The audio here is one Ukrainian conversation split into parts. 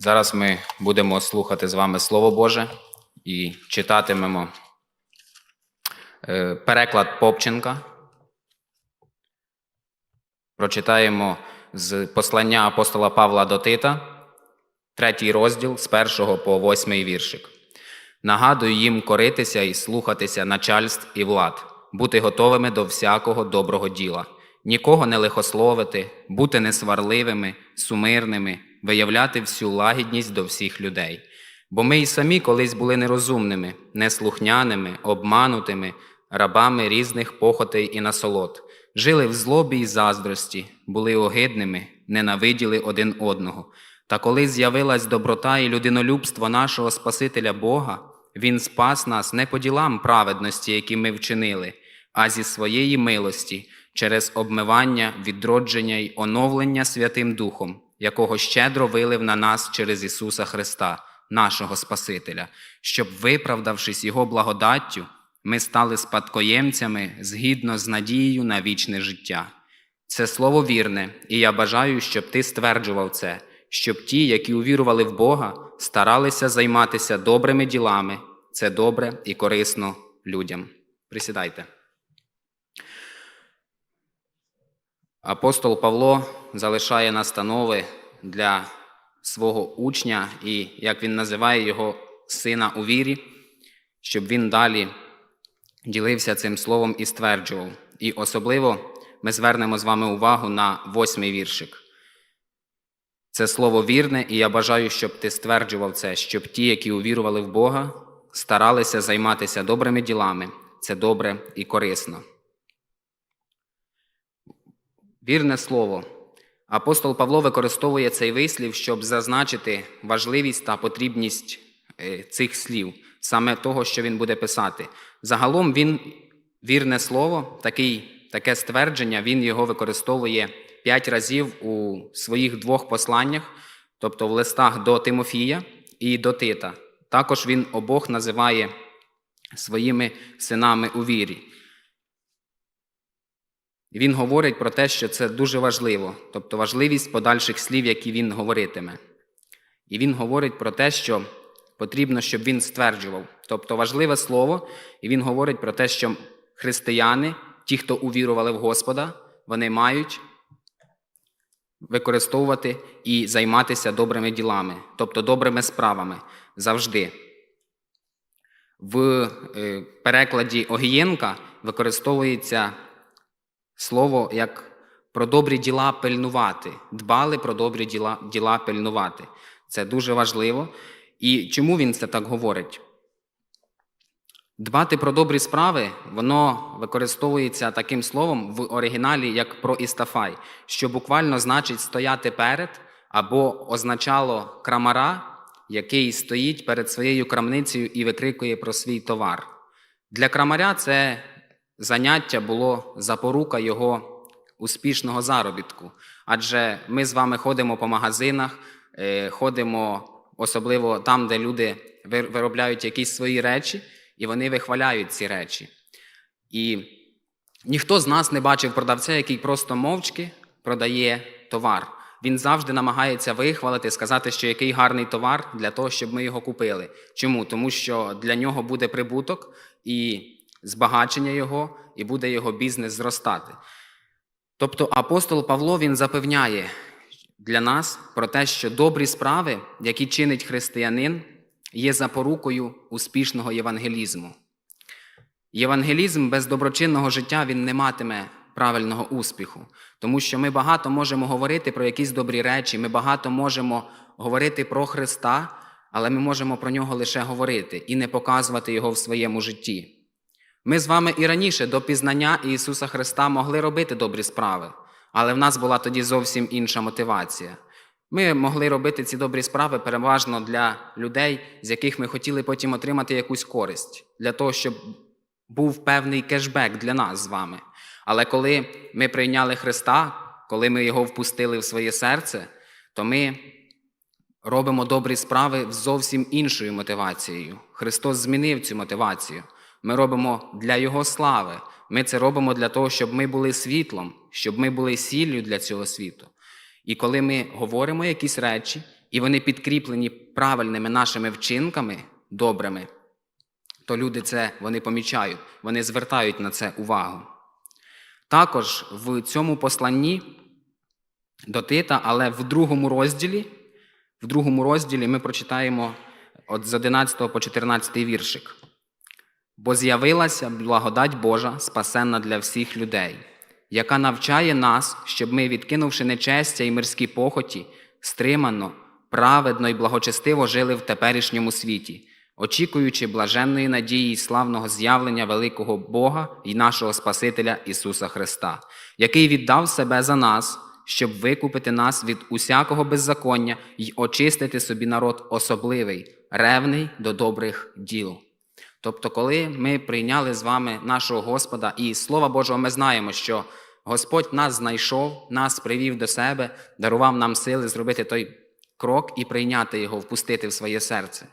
Зараз ми будемо слухати з вами Слово Боже і читатимемо е, переклад Попченка. Прочитаємо з послання апостола Павла до Тита, третій розділ з першого по восьмий віршик. Нагадую їм коритися і слухатися начальств і влад, бути готовими до всякого доброго діла, нікого не лихословити, бути несварливими, сумирними, виявляти всю лагідність до всіх людей. Бо ми й самі колись були нерозумними, неслухняними, обманутими, рабами різних похотей і насолод, жили в злобі й заздрості, були огидними, ненавиділи один одного. Та коли з'явилась доброта і людинолюбство нашого Спасителя Бога, Він спас нас не по ділам праведності, які ми вчинили, а зі своєї милості, через обмивання, відродження й оновлення Святим Духом, якого щедро вилив на нас через Ісуса Христа, нашого Спасителя, щоб, виправдавшись Його благодаттю, ми стали спадкоємцями згідно з надією на вічне життя. Це слово вірне, і я бажаю, щоб ти стверджував це, щоб ті, які увірували в Бога, старалися займатися добрими ділами. Це добре і корисно людям. Присідайте. Апостол Павло залишає настанови для свого учня і, як він називає його сина у вірі, щоб він далі ділився цим словом і стверджував. І особливо ми звернемо з вами увагу на восьмий віршик. Це слово вірне, і я бажаю, щоб ти стверджував це, щоб ті, які увірували в Бога, старалися займатися добрими ділами. Це добре і корисно. Вірне слово. Апостол Павло використовує цей вислів, щоб зазначити важливість та потрібність е, цих слів, саме того, що він буде писати. Загалом він вірне слово, такий, таке ствердження, він його використовує п'ять разів у своїх двох посланнях, тобто в листах до Тимофія і до Тита. Також він обох називає своїми синами у вірі. Він говорить про те, що це дуже важливо, тобто важливість подальших слів, які він говоритиме. І він говорить про те, що потрібно, щоб він стверджував. Тобто важливе слово, і він говорить про те, що християни, ті, хто увірували в Господа, вони мають використовувати і займатися добрими ділами, тобто добрими справами завжди. В е, перекладі Огієнка використовується слово як про добрі діла пильнувати, дбали про добрі діла, діла пильнувати. Це дуже важливо. І чому він це так говорить? Дбати про добрі справи, воно використовується таким словом в оригіналі як про істафай, що буквально значить стояти перед або означало крамара, який стоїть перед своєю крамницею і викрикує про свій товар. Для крамаря це заняття було запорука його успішного заробітку. Адже ми з вами ходимо по магазинах, е, ходимо особливо там, де люди виробляють якісь свої речі, і вони вихваляють ці речі. І ніхто з нас не бачив продавця, який просто мовчки продає товар. Він завжди намагається вихвалити, сказати, що який гарний товар для того, щоб ми його купили. Чому? Тому що для нього буде прибуток і збагачення його, і буде його бізнес зростати. Тобто апостол Павло він запевняє для нас про те, що добрі справи, які чинить християнин, є запорукою успішного євангелізму. Євангелізм без доброчинного життя він не матиме правильного успіху, тому що ми багато можемо говорити про якісь добрі речі, ми багато можемо говорити про Христа, але ми можемо про нього лише говорити і не показувати його в своєму житті. Ми з вами і раніше до пізнання Ісуса Христа могли робити добрі справи, але в нас була тоді зовсім інша мотивація. Ми могли робити ці добрі справи переважно для людей, з яких ми хотіли потім отримати якусь користь, для того, щоб був певний кешбек для нас з вами. Але коли ми прийняли Христа, коли ми його впустили в своє серце, то ми робимо добрі справи з зовсім іншою мотивацією. Христос змінив цю мотивацію. Ми робимо для Його слави. Ми це робимо для того, щоб ми були світлом, щоб ми були сіллю для цього світу. І коли ми говоримо якісь речі, і вони підкріплені правильними нашими вчинками, добрими, то люди це вони помічають, вони звертають на це увагу. Також в цьому посланні до Тита, але в другому розділі, в другому розділі ми прочитаємо от з 11 по 14 віршик. Бо з'явилася благодать Божа, спасенна для всіх людей, яка навчає нас, щоб ми, відкинувши нечестя і мирські похоті, стримано, праведно і благочестиво жили в теперішньому світі, очікуючи блаженної надії і славного з'явлення великого Бога і нашого Спасителя Ісуса Христа, який віддав себе за нас, щоб викупити нас від усякого беззаконня й очистити собі народ особливий, ревний до добрих діл. Тобто, коли ми прийняли з вами нашого Господа і Слова Божого, ми знаємо, що Господь нас знайшов, нас привів до себе, дарував нам сили зробити той крок і прийняти його, впустити в своє серце,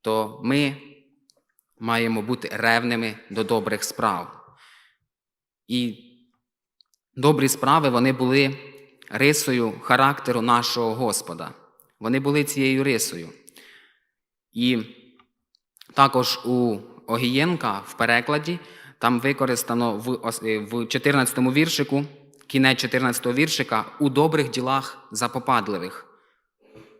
то ми маємо бути ревними до добрих справ. І добрі справи вони були рисою характеру нашого Господа. Вони були цією рисою. І також у Огієнка в перекладі там використано в, е, в 14 віршику, кінець 14 віршика, у добрих ділах запопадливих.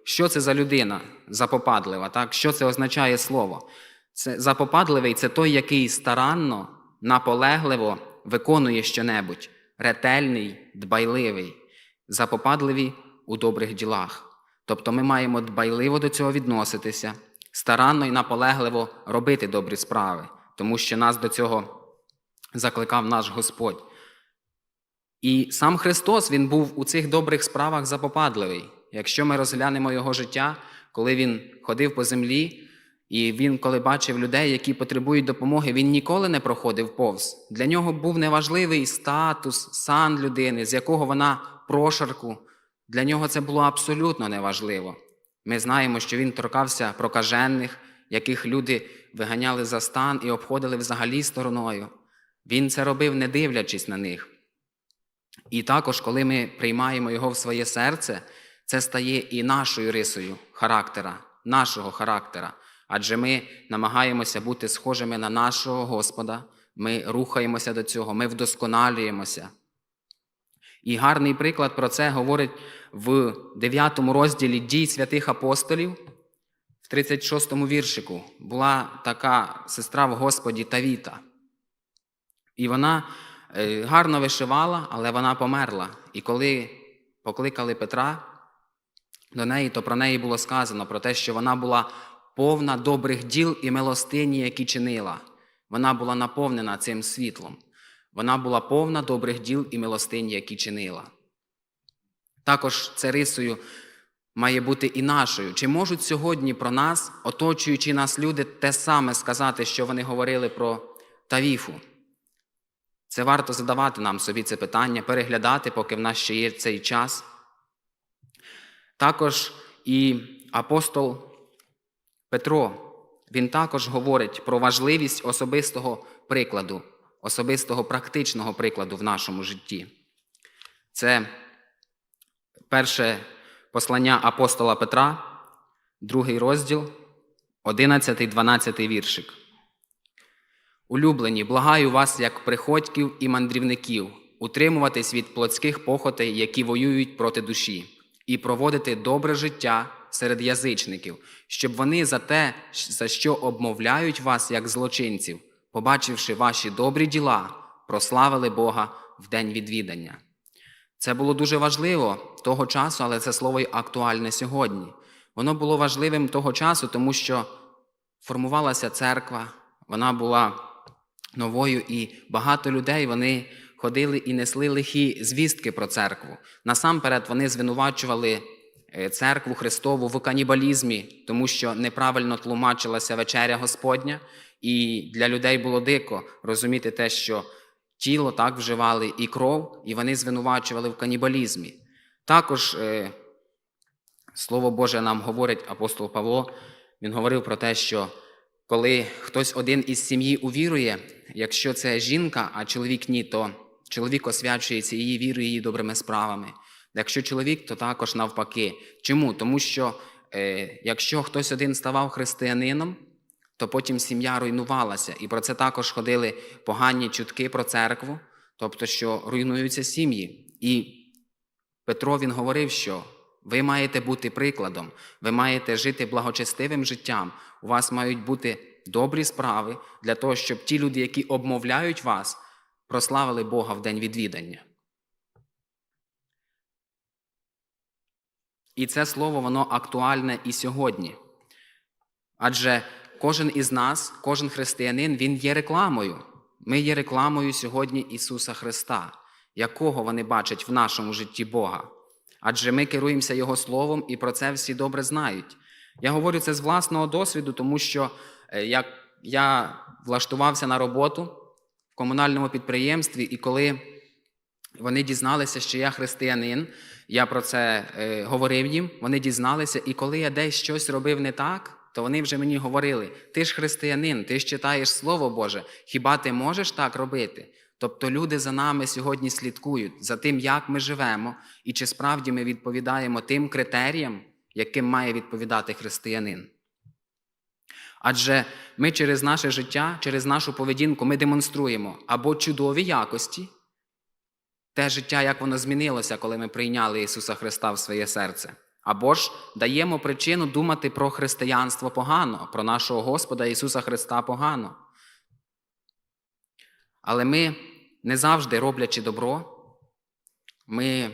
Що це за людина запопадлива? Так? Що це означає слово? Це запопадливий це той, який старанно, наполегливо виконує щонебудь, ретельний, дбайливий, запопадливі у добрих ділах. Тобто ми маємо дбайливо до цього відноситися, старанно і наполегливо робити добрі справи, тому що нас до цього закликав наш Господь. І сам Христос Він був у цих добрих справах запопадливий. Якщо ми розглянемо його життя, коли він ходив по землі, і він, коли бачив людей, які потребують допомоги, він ніколи не проходив повз. Для нього був неважливий статус, сан людини, з якого вона прошарку. Для нього це було абсолютно неважливо. Ми знаємо, що він торкався прокажених, яких люди виганяли за стан і обходили взагалі стороною. Він це робив, не дивлячись на них. І також, коли ми приймаємо його в своє серце, це стає і нашою рисою характера, нашого характера. Адже ми намагаємося бути схожими на нашого Господа, ми рухаємося до цього, ми вдосконалюємося. І гарний приклад про це говорить в 9 розділі дій святих апостолів, в 36 віршику. Була така сестра в Господі Тавіта. І вона е, гарно вишивала, але вона померла. І коли покликали Петра до неї, то про неї було сказано про те, що вона була повна добрих діл і милостині, які чинила. Вона була наповнена цим світлом. Вона була повна добрих діл і милостині, які чинила. Також це рисою має бути і нашою. Чи можуть сьогодні про нас, оточуючи нас люди, те саме сказати, що вони говорили про Тавіфу? Це варто задавати нам собі це питання, переглядати, поки в нас ще є цей час. Також і апостол Петро, він також говорить про важливість особистого прикладу, особистого практичного прикладу в нашому житті. Це перше послання апостола Петра, другий розділ, 11-12 віршик. Улюблені, благаю вас, як приходьків і мандрівників, утримуватись від плотських похотей, які воюють проти душі, і проводити добре життя серед язичників, щоб вони за те, за що обмовляють вас як злочинців, побачивши ваші добрі діла, прославили Бога в день відвідання. Це було дуже важливо того часу, але це слово й актуальне сьогодні. Воно було важливим того часу, тому що формувалася церква, вона була новою, і багато людей вони ходили і несли лихі звістки про церкву. Насамперед вони звинувачували церкву Христову в канібалізмі, тому що неправильно тлумачилася вечеря Господня, і для людей було дико розуміти те, що тіло так вживали і кров, і вони звинувачували в канібалізмі. Також е, Слово Боже нам говорить апостол Павло, він говорив про те, що коли хтось один із сім'ї увірує, якщо це жінка, а чоловік ні, то чоловік освячується її вірою, її добрими справами. Якщо чоловік, то також навпаки. Чому? Тому що е, якщо хтось один ставав християнином, то потім сім'я руйнувалася. І про це також ходили погані чутки про церкву, тобто, що руйнуються сім'ї. І Петро він говорив, що ви маєте бути прикладом, ви маєте жити благочестивим життям, у вас мають бути добрі справи для того, щоб ті люди, які обмовляють вас, прославили Бога в день відвідання. І це слово воно актуальне і сьогодні. Адже кожен із нас, кожен християнин, він є рекламою. Ми є рекламою сьогодні Ісуса Христа, якого вони бачать в нашому житті Бога. Адже ми керуємося Його Словом, і про це всі добре знають. Я говорю це з власного досвіду, тому що е, як я влаштувався на роботу в комунальному підприємстві, і коли вони дізналися, що я християнин, я про це е, говорив їм, вони дізналися, і коли я десь щось робив не так, то вони вже мені говорили: ти ж християнин, ти ж читаєш Слово Боже, хіба ти можеш так робити? Тобто люди за нами сьогодні слідкують за тим, як ми живемо, і чи справді ми відповідаємо тим критеріям, яким має відповідати християнин. Адже ми через наше життя, через нашу поведінку ми демонструємо або чудові якості, те життя, як воно змінилося, коли ми прийняли Ісуса Христа в своє серце. Або ж даємо причину думати про християнство погано, про нашого Господа Ісуса Христа погано. Але ми не завжди, роблячи добро, ми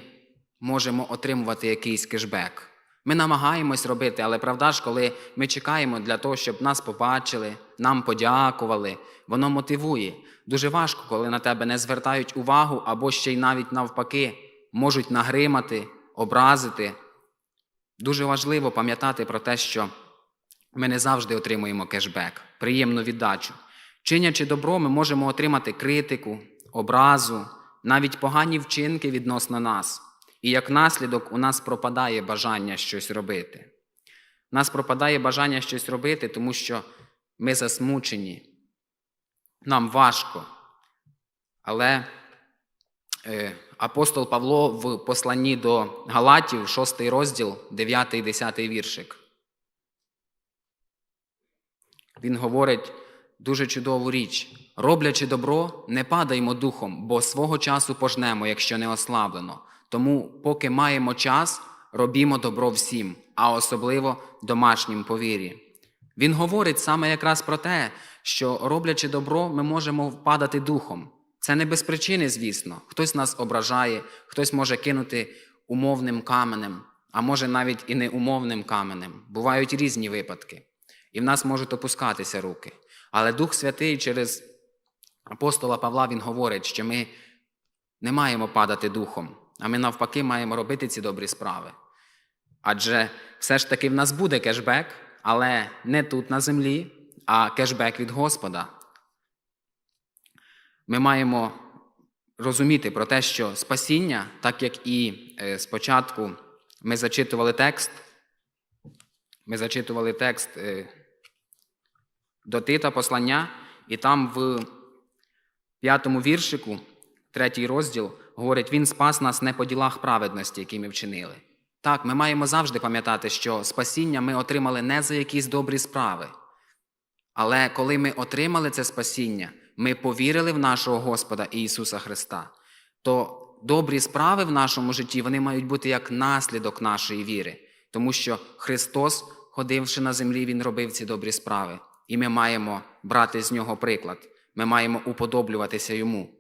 можемо отримувати якийсь кешбек. Ми намагаємось робити, але правда ж, коли ми чекаємо для того, щоб нас побачили, нам подякували, воно мотивує. Дуже важко, коли на тебе не звертають увагу або ще й навіть навпаки можуть нагримати, образити. Дуже важливо пам'ятати про те, що ми не завжди отримуємо кешбек, приємну віддачу. Чинячи добро, ми можемо отримати критику, образу, навіть погані вчинки відносно нас. І як наслідок у нас пропадає бажання щось робити. У нас пропадає бажання щось робити, тому що ми засмучені, нам важко. Але е, апостол Павло в посланні до Галатів, 6 розділ, 9 і 10 віршик. Він говорить дуже чудову річ. Роблячи добро, не падаймо духом, бо свого часу пожнемо, якщо не ослаблено. Тому, поки маємо час, робімо добро всім, а особливо домашнім повірі. Він говорить саме якраз про те, що роблячи добро, ми можемо впадати духом. Це не без причини, звісно. Хтось нас ображає, хтось може кинути умовним каменем, а може навіть і не умовним каменем. Бувають різні випадки, і в нас можуть опускатися руки. Але Дух Святий через апостола Павла він говорить, що ми не маємо падати духом, а ми навпаки маємо робити ці добрі справи. Адже все ж таки в нас буде кешбек, але не тут на землі, а кешбек від Господа. Ми маємо розуміти про те, що спасіння, так як і е, спочатку ми зачитували текст, ми зачитували текст е, до Тита послання, і там в п'ятому віршику, третій розділ, говорить, Він спас нас не по ділах праведності, які ми вчинили. Так, ми маємо завжди пам'ятати, що спасіння ми отримали не за якісь добрі справи. Але коли ми отримали це спасіння, ми повірили в нашого Господа Ісуса Христа, то добрі справи в нашому житті вони мають бути як наслідок нашої віри, тому що Христос, ходивши на землі, Він робив ці добрі справи, і ми маємо брати з нього приклад. Ми маємо уподоблюватися йому.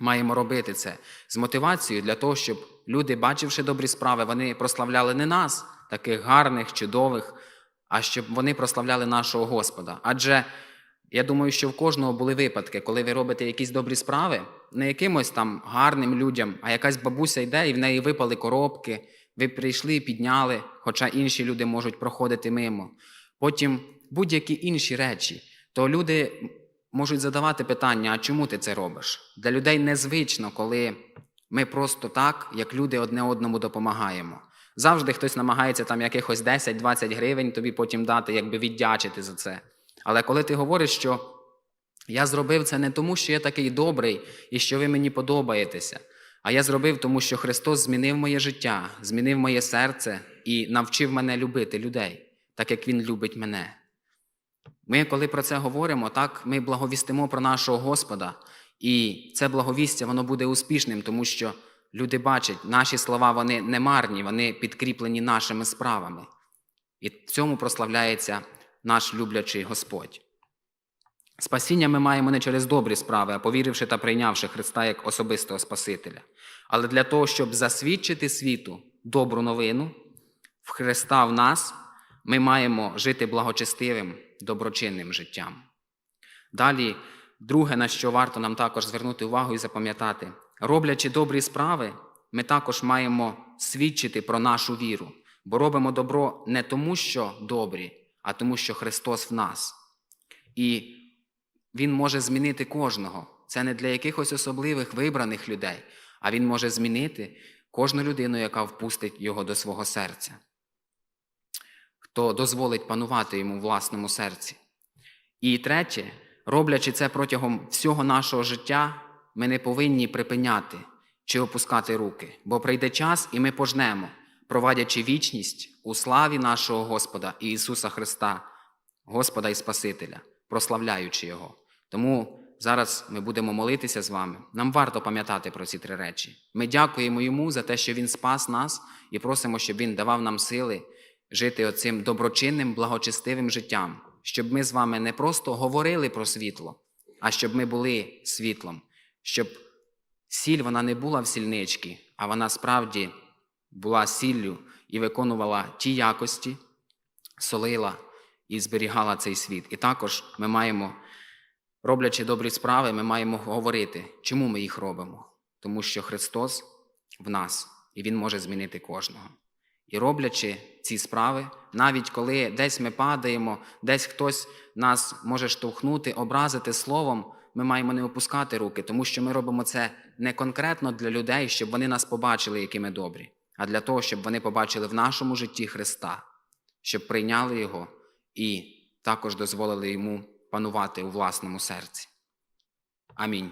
Маємо робити це з мотивацією для того, щоб люди, бачивши добрі справи, вони прославляли не нас, таких гарних, чудових, а щоб вони прославляли нашого Господа. Адже я думаю, що в кожного були випадки, коли ви робите якісь добрі справи, не якимось там гарним людям, а якась бабуся йде і в неї випали коробки, ви прийшли і підняли, хоча інші люди можуть проходити мимо. Потім будь-які інші речі, то люди можуть задавати питання, а чому ти це робиш? Для людей незвично, коли ми просто так, як люди одне одному допомагаємо. Завжди хтось намагається там якихось 10-20 гривень тобі потім дати, якби віддячити за це. Але коли ти говориш, що я зробив це не тому, що я такий добрий і що ви мені подобаєтеся, А я зробив, тому що Христос змінив моє життя, змінив моє серце і навчив мене любити людей, так як Він любить мене. Ми, коли про це говоримо, так ми благовістимо про нашого Господа, і це благовістя воно буде успішним, тому що люди бачать, наші слова вони не марні, вони підкріплені нашими справами. І в цьому прославляється наш люблячий Господь. Спасіння ми маємо не через добрі справи, а повіривши та прийнявши Христа як особистого Спасителя. Але для того, щоб засвідчити світу добру новину в Христа в нас, ми маємо жити благочестивим, доброчинним життям. Далі, друге, на що варто нам також звернути увагу і запам'ятати, роблячи добрі справи, ми також маємо свідчити про нашу віру, бо робимо добро не тому, що добрі, а тому, що Христос в нас. І Він може змінити кожного. Це не для якихось особливих вибраних людей, а Він може змінити кожну людину, яка впустить його до свого серця, хто дозволить панувати йому власному серці. І третє, роблячи це протягом всього нашого життя, ми не повинні припиняти чи опускати руки, бо прийде час, і ми пожнемо, провадячи вічність у славі нашого Господа і Ісуса Христа, Господа і Спасителя, прославляючи Його. Тому зараз ми будемо молитися з вами. Нам варто пам'ятати про ці три речі. Ми дякуємо Йому за те, що Він спас нас, і просимо, щоб Він давав нам сили жити оцим доброчинним, благочестивим життям, щоб ми з вами не просто говорили про світло, а щоб ми були світлом, щоб сіль вона не була в сільничці, а вона справді була сіллю і виконувала ті якості, солила і зберігала цей світ. І також ми маємо, роблячи добрі справи, ми маємо говорити, чому ми їх робимо. Тому що Христос в нас, і Він може змінити кожного. І роблячи ці справи, навіть коли десь ми падаємо, десь хтось нас може штовхнути, образити словом, ми маємо не опускати руки, тому що ми робимо це не конкретно для людей, щоб вони нас побачили, які ми добрі, а для того, щоб вони побачили в нашому житті Христа, щоб прийняли Його і також дозволили йому панувати у власному серці. Амінь.